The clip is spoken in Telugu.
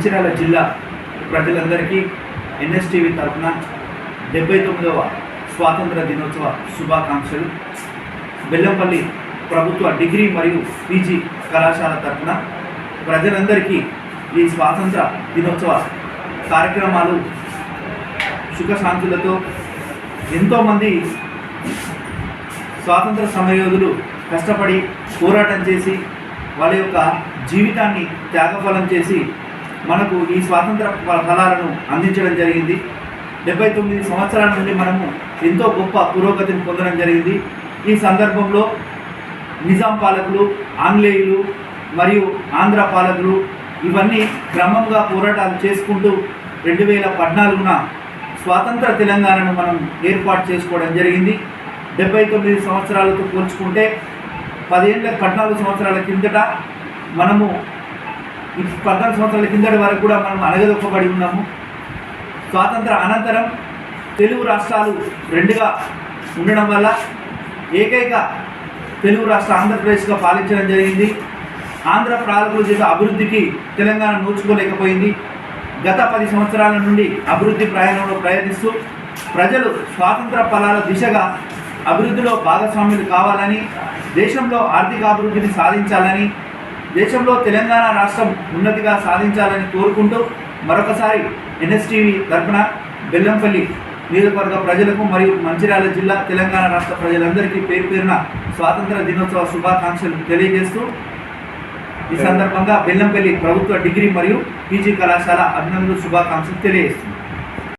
మంచిర్యాల జిల్లా ప్రజలందరికీ ఎన్ఎస్టీవీ తరఫున డెబ్బై తొమ్మిదవ స్వాతంత్ర దినోత్సవ శుభాకాంక్షలు. బెల్లంపల్లి ప్రభుత్వ డిగ్రీ మరియు పీజీ కళాశాల తరఫున ప్రజలందరికీ ఈ స్వాతంత్ర దినోత్సవ కార్యక్రమాలు సుఖశాంతులతో ఎంతోమంది స్వాతంత్ర సమయోధులు కష్టపడి పోరాటం చేసి వాళ్ళ యొక్క జీవితాన్ని త్యాగఫలం చేసి మనకు ఈ స్వాతంత్ర ఫలాలను అందించడం జరిగింది. డెబ్బై తొమ్మిది సంవత్సరాల నుండి మనము ఎంతో గొప్ప పురోగతిని పొందడం జరిగింది. ఈ సందర్భంలో నిజాం పాలకులు ఆంగ్లేయులు మరియు ఆంధ్ర పాలకులు ఇవన్నీ క్రమంగా పోరాటాలు చేసుకుంటూ రెండు వేల పద్నాలుగున స్వాతంత్ర తెలంగాణను మనం ఏర్పాటు చేసుకోవడం జరిగింది. డెబ్బై తొమ్మిది సంవత్సరాలతో పోల్చుకుంటే పదేళ్ళ పద్నాలుగు సంవత్సరాల కిందట మనము ఈ పద్నాలుగు సంవత్సరాల కిందటి వరకు కూడా మనం అనగదొక్కబడి ఉన్నాము. స్వాతంత్ర అనంతరం తెలుగు రాష్ట్రాలు రెండుగా ఉండడం వల్ల ఏకైక తెలుగు రాష్ట్ర ఆంధ్రప్రదేశ్గా పాలించడం జరిగింది. ఆంధ్ర పాలకులు చేసే అభివృద్ధికి తెలంగాణ నోచుకోలేకపోయింది. గత పది సంవత్సరాల నుండి అభివృద్ధి ప్రయాణంలో ప్రయత్నిస్తూ ప్రజలు స్వాతంత్ర ఫలాల దిశగా అభివృద్ధిలో భాగస్వాములు కావాలని దేశంలో ఆర్థిక అభివృద్ధిని సాధించాలని దేశంలో తెలంగాణ రాష్ట్రం ఉన్నతిగా సాధించాలని కోరుకుంటూ మరొకసారి ఎన్ఎస్టీవీ తరఫున బెల్లంపల్లి నియోజకవర్గ ప్రజలకు మరియు మంచిర్యాల జిల్లా తెలంగాణ రాష్ట్ర ప్రజలందరికీ పేరు పేరున స్వాతంత్ర దినోత్సవ శుభాకాంక్షలు తెలియజేస్తూ ఈ సందర్భంగా బెల్లంపల్లి ప్రభుత్వ డిగ్రీ మరియు పీజీ కళాశాల అభినందనలు శుభాకాంక్షలు తెలియజేస్తుంది